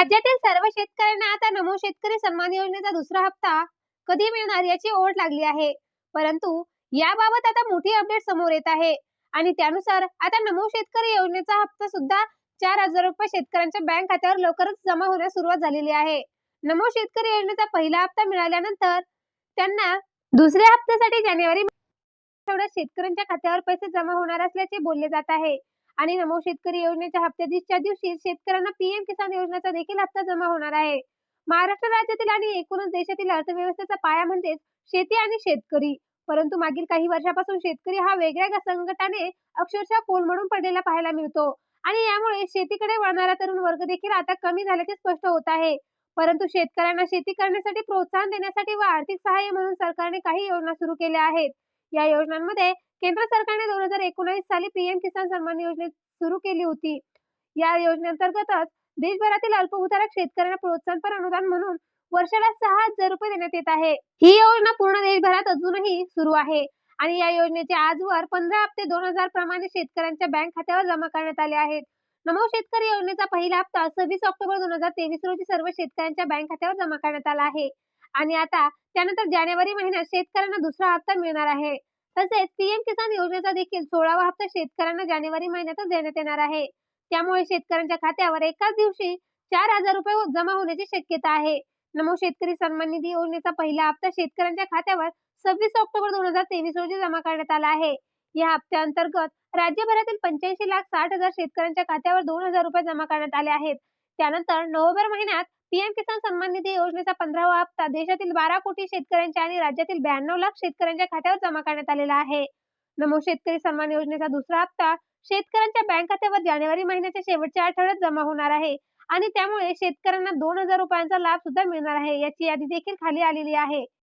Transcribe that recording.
राज्यातील सर्व शेतकऱ्यांना आता नमो शेतकरी सन्मान योजनेचा दुसरा हप्ता कधी मिळणार याची ओढ लागली आहे. परंतु याबाबत आता मोठी अपडेट समोर येत आहे आणि त्यानुसार आता नमो शेतकरी योजनेचा हप्ता सुद्धा चार हजार रुपये शेतकऱ्यांच्या बँक खात्यावर लवकरच जमा होण्यास सुरुवात झालेली आहे. नमो शेतकरी योजनेचा पहिला हप्ता मिळाल्यानंतर त्यांना दुसऱ्या हप्त्यासाठी जानेवारी आठवड्यात शेतकऱ्यांच्या खात्यावर पैसे जमा होणार असल्याचे बोलले जात आहे. आणि नमो शेतकरी योजनेच्या हप्त्याच्या दिवशी शेतकऱ्यांना पीएम किसान योजनेचा देखील हप्ता जमा होणार आहे. महाराष्ट्र राज्यातील आणि एकूणच देशातील अर्थव्यवस्थेचा पाया म्हणजेच शेती आणि शेतकरी. परंतु मागील काही वर्षापासून शेतकरी हा वेगळ्या संकटाने अक्षरशः कोलमडून पडलेला पाहायला मिळतो. आणि यामुळे शेतीकडे वळणारा तरुण वर्ग देखील आता कमी झाल्याचे स्पष्ट होत आहे. परंतु शेतकऱ्यांना शेती करण्यासाठी प्रोत्साहन देण्यासाठी व आर्थिक सहाय्य म्हणून सरकारने काही योजना सुरू केल्या आहेत. या योजनांमध्ये केंद्र सरकारने दोन हजार एकोणीस साली पीएम किसान सन्मान योजना सुरू केली होती. या योजनेअंतर्गतच देशभरातील अल्पभूधारक शेतकऱ्यांना प्रोत्साहनपर अनुदान म्हणून वर्षाला सहा हजार रुपये देण्यात येत आहे. ही योजना पूर्ण देशभरात अजूनही सुरू आहे आणि या योजनेचे आजवर पंधरा हप्ते दोन हजार प्रमाणे शेतकऱ्यांच्या बँक खात्यावर जमा करण्यात आले आहेत. नमो शेतकरी योजनेचा पहिला हप्ता सव्वीस ऑक्टोबर दोन हजार तेवीस रोजी सर्व शेतकऱ्यांच्या बँक खात्यावर जमा करण्यात आला आहे. आणि आता त्यानंतर जानेवारी महिन्यात शेतकऱ्यांना दुसरा हप्ता मिळणार आहे. तसेच पीएम किसान योजनेचा देखील सोळावा हप्ता शेतकऱ्यांना जानेवारी महिन्यातच देण्यात येणार आहे. त्यामुळे शेतकऱ्यांच्या खात्यावर एकाच दिवशी चार हजार रुपये जमा होण्याची शक्यता आहे. नमो शेतकरी सन्मान निधी योजनेचा पहिला हप्ता शेतकऱ्यांच्या खात्यावर सव्वीस ऑक्टोबर दोन हजार तेवीस रोजी जमा करण्यात आला आहे. या हप्त्याअंतर्गत राज्यभरातील पंच्याऐंशी लाख साठ हजार शेतकऱ्यांच्या खात्यावर दोन हजार रुपये जमा करण्यात आले आहेत. त्यानंतर नोव्हेंबर महिन्यात पीएम किसान सन्मान निधी योजनेचा पंधरावा हप्ता देशातील बारा कोटी शेतकऱ्यांच्या आणि राज्यातील ब्याण्णव लाख शेतकऱ्यांच्या खात्यावर जमा करण्यात आलेला आहे. नमो शेतकरी सन्मान योजनेचा दुसरा हप्ता शेतकऱ्यांच्या बँक खात्यावर जानेवारी महिन्याच्या शेवटच्या आठवड्यात जमा होणार आहे आणि त्यामुळे शेतकऱ्यांना दोन हजार रुपयांचा लाभ सुद्धा मिळणार आहे. याची यादी देखील खाली आलेली आहे.